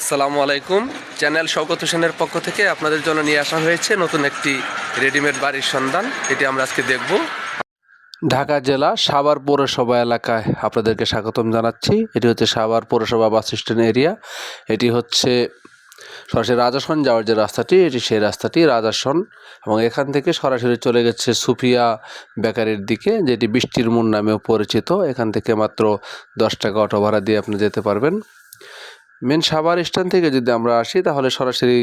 আসসালামু আলাইকুম। চ্যানেল শওকত হোসেনের পক্ষ থেকে আপনাদের জন্য নিয়ে আসা হয়েছে নতুন একটি রেডিমেড বাড়ির সন্ধান। এটি আমরা আজকে দেখব। ঢাকা জেলা সাভার পৌরসভা এলাকায় আপনাদেরকে স্বাগতম জানাচ্ছি। এটি হচ্ছে সাভার পৌরসভা বাস স্ট্যান্ড এরিয়া। এটি হচ্ছে সরাসরি রাজাসন যাওয়ার যে রাস্তাটি, এটি সেই রাস্তাটি, রাজাসন। এবং এখান থেকে সরাসরি চলে গেছে সুফিয়া বেকারির দিকে, যেটি বৃষ্টির মুন নামেও পরিচিত। এখান থেকে মাত্র দশ টাকা অটো ভাড়া দিয়ে আপনি যেতে পারবেন। মেন সাভার স্ট্যান্ড থেকে যদি আমরা আসি, তাহলে সরাসরি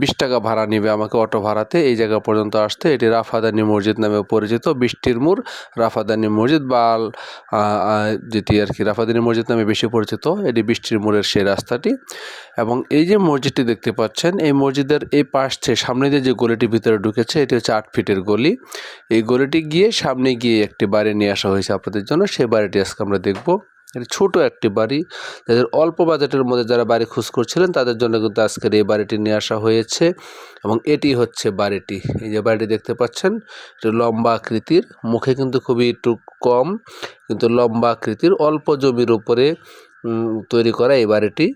বিশ টাকা ভাড়া নেবে আমাকে অটো ভাড়াতে। এই জায়গা পর্যন্ত আসতে এটি রাফাদানি মসজিদ নামে পরিচিত। বৃষ্টির মোড়, রাফাদানি মসজিদ বা যেটি আর কি রাফাদানি মসজিদ নামে বেশি পরিচিত, এটি বৃষ্টির মোড়ের সেই রাস্তাটি। এবং এই যে মসজিদটি দেখতে পাচ্ছেন, এই মসজিদের এই পাশ সামনে দিয়ে যে গলিটি ভিতরে ঢুকেছে, এটি হচ্ছে আট ফিটের গলি। এই গলিটি গিয়ে সামনে গিয়ে একটি বাড়ি নিয়ে আসা হয়েছে আপনাদের জন্য, সেই বাড়িটি আজকে আমরা দেখব। ছোট একটি বাড়ি। যাদের অল্প বাজেটের মধ্যে যারা বাড়ি খোঁজ করছিলেন, তাদের জন্য কিন্তু আজকের এই বাড়িটি নিয়ে আসা হয়েছে এবং এটি হচ্ছে বাড়িটি। এই যে বাড়িটি দেখতে পাচ্ছেন, এটি লম্বা আকৃতির, মুখে কিন্তু খুবই একটু কম, কিন্তু লম্বা আকৃতির, অল্প জমির উপরে তৈরি করা এই বাড়িটি।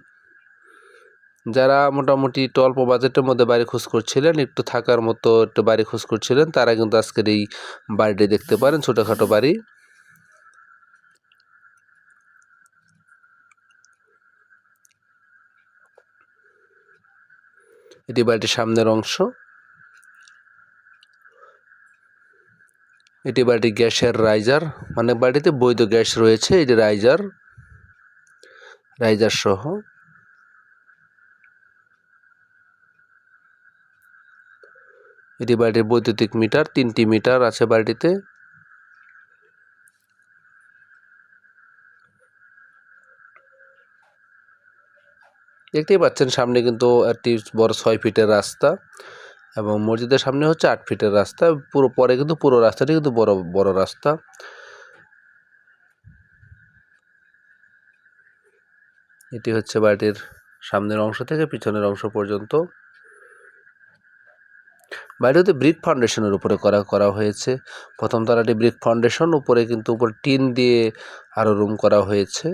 যারা মোটামুটি একটু অল্প বাজেটের মধ্যে বাড়ি খোঁজ করছিলেন, একটু থাকার মতো একটু বাড়ি খোঁজ করছিলেন, তারা কিন্তু আজকের এই বাড়িটি দেখতে পারেন, ছোটোখাটো বাড়ি। এটি বাড়িটির সামনের অংশ। এটি বাড়িটি গ্যাসের রাইজার মানে বাড়িতে বৈধ গ্যাস রয়েছে এটি রাইজার। রাইজার সহ। এটি বাড়িটির বৈদ্যুতিক মিটার, তিনটি মিটার আছে বাড়িটিতে। দেখতেই পাচ্ছেন সামনে কিন্তু একটি বড় ছয় ফিটের রাস্তা এবং মসজিদের সামনে হচ্ছে আট ফিটের রাস্তা। পুরো পরে কিন্তু পুরো রাস্তাটি কিন্তু বড় বড় রাস্তা। এটি হচ্ছে বাড়িটির সামনের অংশ থেকে পিছনের অংশ পর্যন্ত। বাড়িটিতে ব্রিক ফাউন্ডেশনের উপরে করা করা হয়েছে। প্রথম তলাটি ব্রিক ফাউন্ডেশন, উপরে কিন্তু, উপর টিন দিয়ে আরও রুম করা হয়েছে।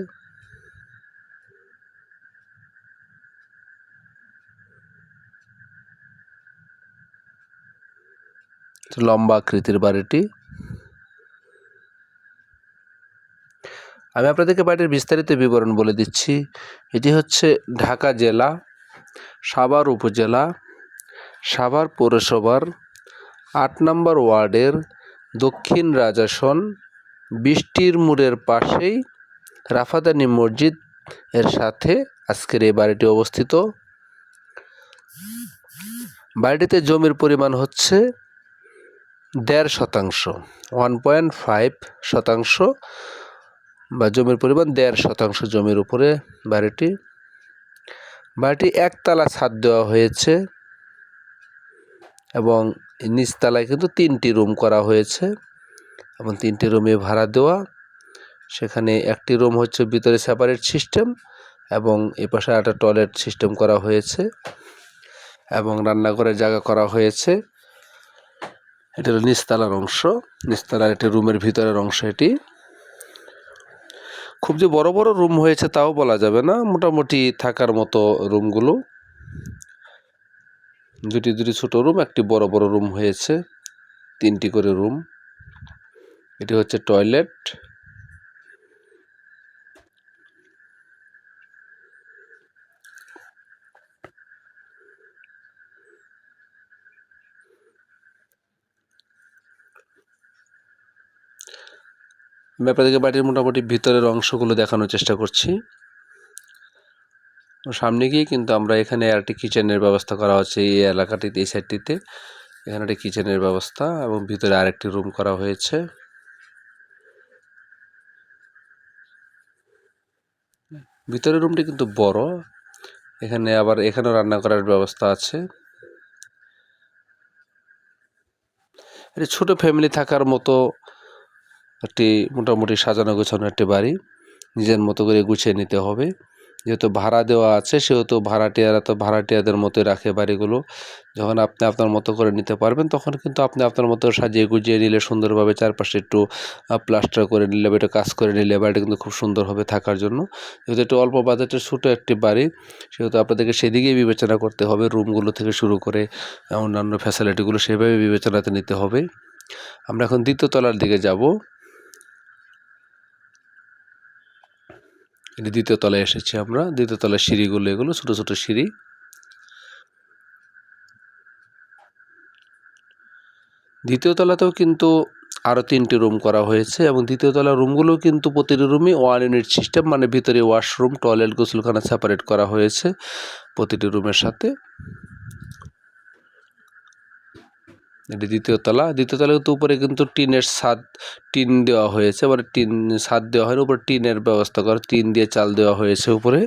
লম্বা আকৃতির বাড়িটি। আমি আপনাদেরকে বাড়ির বিস্তারিত বিবরণ বলে দিচ্ছি। এটি হচ্ছে ঢাকা জেলা, সাভার উপজেলা, সাভার পৌরসভার আট নম্বর ওয়ার্ডের দক্ষিণ রাজাসন, বৃষ্টির মোড়ের পাশেই রাফাদানি মসজিদ এর সাথে আজকের এই বাড়িটি অবস্থিত। বাড়িটিতে জমির পরিমাণ হচ্ছে দেড় শতাংশ ওয়ান পয়েন্ট ফাইভ শতাংশ বা জমির পরিমাণ দেড় শতাংশ জমির উপরে বাড়িটি। বাড়িটি একতলা ছাদ দেওয়া হয়েছে এবং নিচতলায় কিন্তু তিনটি রুম করা হয়েছে এবং তিনটি রুমে ভাড়া দেওয়া। সেখানে একটি রুম হচ্ছে ভিতরে সেপারেট সিস্টেম এবং এ পাশে একটা টয়লেট সিস্টেম করা হয়েছে এবং রান্নাঘরের জায়গা করা হয়েছে। এটা হলো নিস্তালার অংশ। নিস্তালার একটি রুমের ভিতরের অংশ এটি। খুব যে বড় বড় রুম হয়েছে তাও বলা যাবে না। মোটামুটি থাকার মতো রুমগুলো। দুটি দুটি ছোট রুম, একটি বড় বড় রুম হয়েছে। তিনটি করে রুম। এটি হচ্ছে টয়লেট। আমি আপনাদেরকে বাড়ির মোটামুটি ভিতরের অংশগুলো দেখানোর চেষ্টা করছি। সামনে গিয়ে কিন্তু আমরা এখানে একটি কিচেনের ব্যবস্থা করা হচ্ছে এই এলাকাটিতে, এই সাইডটিতে। এখানে একটি কিচেনের ব্যবস্থা এবং ভিতরে আরেকটি রুম করা হয়েছে। ভিতরের রুমটি কিন্তু বড়। এখানে আবার এখানেও রান্না করার ব্যবস্থা আছে। এটি ছোট ফ্যামিলি থাকার মতো একটি মোটামুটি সাজানো গোছানো একটি বাড়ি। নিজের মতো করে গুছিয়ে নিতে হবে। যেহেতু ভাড়া দেওয়া আছে, সেহেতু ভাড়াটিয়ারা তো ভাড়াটিয়াদের মতোই রাখে বাড়িগুলো। যখন আপনি আপনার মতো করে নিতে পারবেন, তখন কিন্তু আপনি আপনার মতো সাজিয়ে গুজিয়ে নিলে সুন্দরভাবে চারপাশে একটু প্লাস্টার করে নিলে বা একটু কাজ করে নিলে বাড়িটা কিন্তু খুব সুন্দর হবে থাকার জন্য। যেহেতু একটু অল্প বাজেটের ছোটো একটি বাড়ি, সেহেতু আপনাদেরকে সেদিকেই বিবেচনা করতে হবে। রুমগুলো থেকে শুরু করে, অন্যান্য ফ্যাসিলিটিগুলো সেভাবে বিবেচনাতে নিতে হবে। আমরা এখন দ্বিতীয় তলার দিকে যাব। এটি দ্বিতীয় তলায় এসেছি আমরা। দ্বিতীয় তলার সিঁড়িগুলো এগুলো, ছোট ছোট সিঁড়ি। দ্বিতীয় তলাতেও কিন্তু আরও তিনটি রুম করা হয়েছে এবং দ্বিতীয় তলার রুমগুলো কিন্তু প্রতিটি রুমই ওয়ান ইউনিট সিস্টেম মানে ভিতরে ওয়াশরুম টয়লেট গোসলখানা সেপারেট করা হয়েছে প্রতিটি রুমের সাথে। এটি দ্বিতীয় তলা। দ্বিতীয় তলা কিন্তু উপরে কিন্তু টিনের ছাদ, টিন দেওয়া হয়েছে। মানে টিন, ছাদ দেওয়া হয় উপরে টিনের ব্যবস্থা করা, টিন দিয়ে চাল দেওয়া হয়েছে উপরে।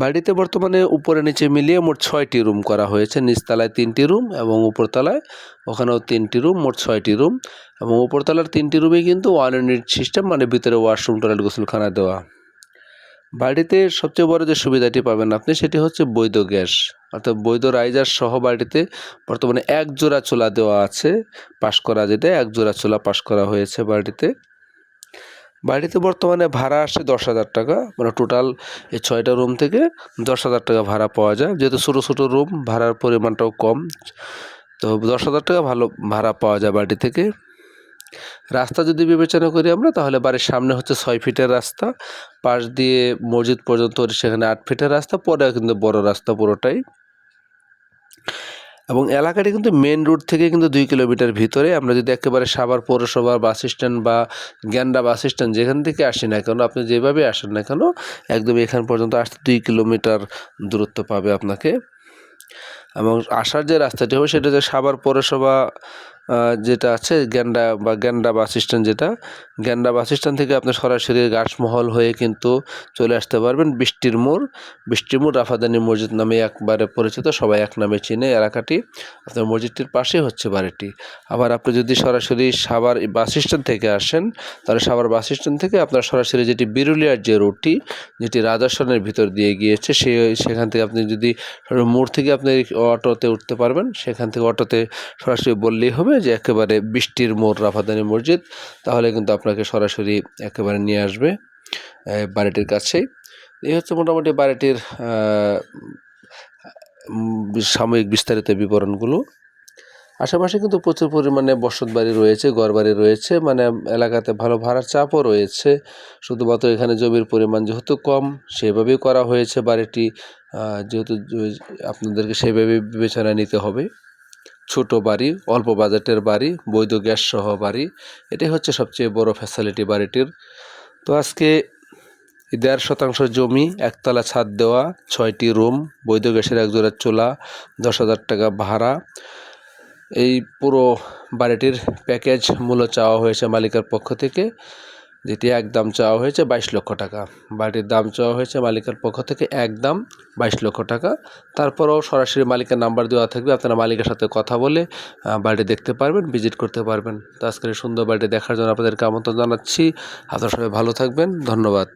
বাড়িতে বর্তমানে উপরে নিচে মিলিয়ে মোট ছয়টি রুম করা হয়েছে। নিচতলায় তিনটি রুম এবং উপরতলায় ওখানেও তিনটি রুম, মোট ছয়টি রুম এবং উপরতলার তিনটি রুমে কিন্তু ওয়ান ইউনিট সিস্টেম মানে ভিতরে ওয়াশরুম টয়লেট গোসলখানা দেওয়া। বাড়িতে সবচেয়ে বড় যে সুবিধাটি পাবেন আপনি, সেটি হচ্ছে বৈধ গ্যাস। অর্থাৎ বৈধ রাইজার সহ বাড়িতে বর্তমানে এক জোড়া চোলা দেওয়া আছে পাশ করা যেটা এক জোড়া চোলা পাশ করা হয়েছে বাড়িতে। বাড়িতে বর্তমানে ভাড়া আসে দশ হাজার টাকা মানে টোটাল এই ছয়টা রুম থেকে দশ হাজার টাকা ভাড়া পাওয়া যায়। যেহেতু ছোটো ছোটো রুম ভাড়ার পরিমাণটাও কম। তো দশ হাজার টাকা ভালো ভাড়া পাওয়া যায় বাড়ি থেকে। রাস্তা যদি বিবেচনা করি আমরা, তাহলে বাড়ির সামনে হচ্ছে ছয় ফিটের রাস্তা, পাশ দিয়ে মসজিদ পর্যন্ত সেখানে আট ফিটের রাস্তা, পরে কিন্তু বড় রাস্তা পুরোটাই। এবং এলাকাটি কিন্তু মেন রুট থেকে কিন্তু দুই কিলোমিটার ভিতরে আমরা যদি একেবারে সাবার পৌরসভা বাস স্ট্যান্ড বা গ্যান্ডা বাস স্ট্যান্ড যেখান থেকে আসি না কেন, আপনি যেভাবে আসেন না কেন, একদম এখান পর্যন্ত আসতে দুই কিলোমিটার দূরত্ব পাবে আপনাকে। এবং আসার যে রাস্তাটি হবে সেটা যে সাভার পৌরসভা যেটা আছে গ্যান্ডা বা গ্যান্ডা বাস স্ট্যান্ড যেটা, গ্যান্ডা বাস স্ট্যান্ড থেকে আপনি সরাসরি গাছমহল হয়ে কিন্তু চলে আসতে পারবেন। বৃষ্টির মোড় বৃষ্টির মোড় রাফাদানি মসজিদ নামে একবারে পরিচিত, সবাই এক নামে চিনে এলাকাটি। আপনার মসজিদটির পাশেই হচ্ছে বাড়িটি। আবার আপনি যদি সরাসরি সাভার বাস স্ট্যান্ড থেকে আসেন, তাহলে সাভার বাস স্ট্যান্ড থেকে আপনার সরাসরি যেটি বিরুলিয়ার যে রুটটি, যেটি রাজাসনের ভিতর দিয়ে গিয়েছে, সে সেখান থেকে আপনি যদি মোড় থেকে আপনি অটোতে উঠতে পারবেন, সেখান থেকে অটোতে সরাসরি বললেই হবে। যে একেবারে বৃষ্টির মোড়, রাফাদানি মসজিদ, তাহলে কিন্তু আপনাকে সরাসরি একেবারে নিয়ে আসবে বাড়িটির কাছেই। এই হচ্ছে মোটামুটি বাড়িটির সাময়িক বিস্তারিত বিবরণগুলো। আশেপাশে কিন্তু প্রচুর পরিমাণে বসত বাড়ি রয়েছে, ঘর বাড়ি রয়েছে মানে এলাকাতে ভালো ভাড়ার চাপও রয়েছে। শুধুমাত্র এখানে জমির পরিমাণ যেহেতু কম, সেভাবেই করা হয়েছে বাড়িটি যেহেতু আপনাদেরকে সেভাবে বিবেচনা নিতে হবে। ছোট বাড়ি, অল্প বাজেটের বাড়ি, বৈধ গ্যাস সহ বাড়ি, এটাই হচ্ছে সবচেয়ে বড় ফ্যাসিলিটি বাড়িটির। তো আজকে দেড় শতাংশ জমি, একতলা ছাদ দেওয়া, ছয়টি রুম, বৈধ গ্যাসের এক জোড়া চুলা, দশ হাজার টাকা ভাড়া। এই পুরো বাড়িটির প্যাকেজ মূল্য চাওয়া হয়েছে মালিকের পক্ষ থেকে। যেটি একদম চাওয়া হয়েছে বাইশ লক্ষ টাকা। বাড়ির দাম চাওয়া হয়েছে মালিকের পক্ষ থেকে একদম বাইশ লক্ষ টাকা। তারপরেও সরাসরি মালিকের নাম্বার দেওয়া থাকবে, আপনারা মালিকের সাথে কথা বলে বাড়িটি দেখতে পারবেন, ভিজিট করতে পারবেন। তো আজকের সুন্দর বাড়িটি দেখার জন্য আপনাদেরকে আমন্ত্রণ জানাচ্ছি। আপনারা সবাই ভালো থাকবেন, ধন্যবাদ।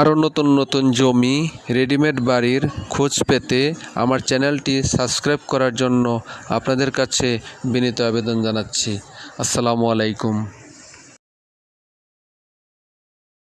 আরও নতুন নতুন জমি, রেডিমেড বাড়ির খোঁজ পেতে আমার চ্যানেলটি সাবস্ক্রাইব করার জন্য আপনাদের কাছে বিনীত আবেদন জানাচ্ছি। আসসালামু আলাইকুম।